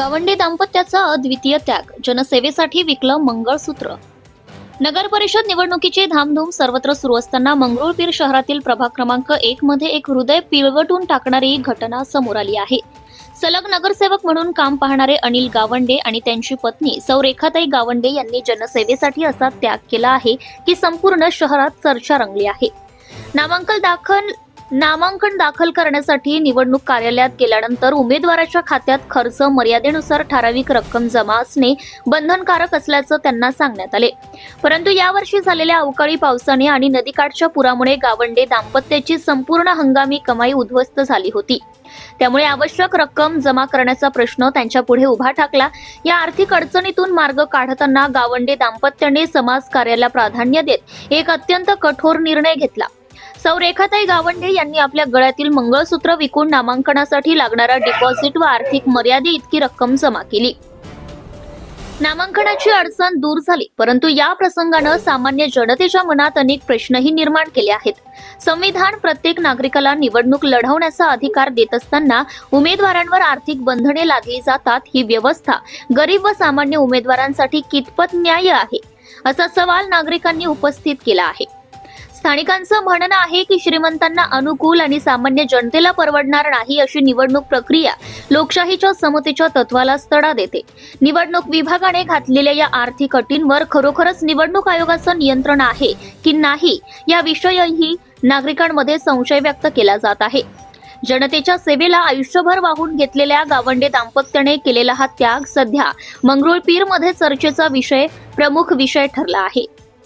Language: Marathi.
गावंडे दाम्पत्याचा अद्वितीय त्याग जनसेवेसाठी विकलं मंगळसूत्र. नगर परिषद निवडणुकीची धामधूम सर्वत्र सुरू असताना मंगरुळपीर शहरातील प्रभाग क्रमांक एक मध्ये एक हृदय पिळवटून टाकणारी घटना समोर आली आहे. सलग नगरसेवक म्हणून काम पाहणारे अनिल गावंडे आणि त्यांची पत्नी सौ रेखाताई गावंडे यांनी जनसेवेसाठी असा त्याग केला आहे की संपूर्ण शहरात चर्चा रंगली आहे. नामांकन दाखल नामांकन दाखल करण्यासाठी निवडणूक कार्यालयात गेल्यानंतर उमेदवाराच्या खात्यात खर्च मर्यादेनुसार ठराविक रक्कम जमा असणे बंधनकारक असल्याचं त्यांना सांगण्यात आले. परंतु यावर्षी झालेल्या अवकाळी पावसाने आणि नदीकाठच्या पुरामुळे गावंडे दाम्पत्याची संपूर्ण हंगामी कमाई उद्ध्वस्त झाली होती. त्यामुळे आवश्यक रक्कम जमा करण्याचा प्रश्न त्यांच्या पुढे उभा ठाकला. या आर्थिक अडचणीतून मार्ग काढताना गावंडे दाम्पत्याने समाज कार्याला प्राधान्य देत एक अत्यंत कठोर निर्णय घेतला. सौ रेखाताई गावंडे यांनी आपल्या गळ्यातील मंगळसूत्र विकून नामांकनासाठी लागणारा डिपॉझिट व आर्थिक मर्यादे इतकी रक्कम जमा केली. नामांकनाची अडचण दूर झाली परंतु या प्रसंगानं सामान्य जनतेच्या मनात अनेक प्रश्नही निर्माण केले आहेत. संविधान प्रत्येक नागरिकाला निवडणूक लढवण्याचा अधिकार देत असताना उमेदवारांवर आर्थिक बंधने लादली जातात ही व्यवस्था गरीब व सामान्य उमेदवारांसाठी कितपत न्याय आहे? असा सवाल नागरिकांनी उपस्थित केला आहे. स्थानिकांचं म्हणणं आहे की श्रीमंतांना अनुकूल आणि सामान्य जनतेला परवडणार नाही अशी निवडणूक प्रक्रिया लोकशाहीच्या समतेच्या तत्वाला तडा देते. निवडणूक विभागाने घातलेल्या या आर्थिक अटींवर खरोखरच निवडणूक आयोगाचं नियंत्रण आहे की नाही याविषयीही नागरिकांमध्ये संशय व्यक्त केला जात आहे. जनतेच्या सेवेला आयुष्यभर वाहून घेतलेल्या गावंडे दाम्पत्याने केलेला हा त्याग सध्या मंगरुळपीरमध्ये चर्चेचा विषय प्रमुख विषय ठरला आहे.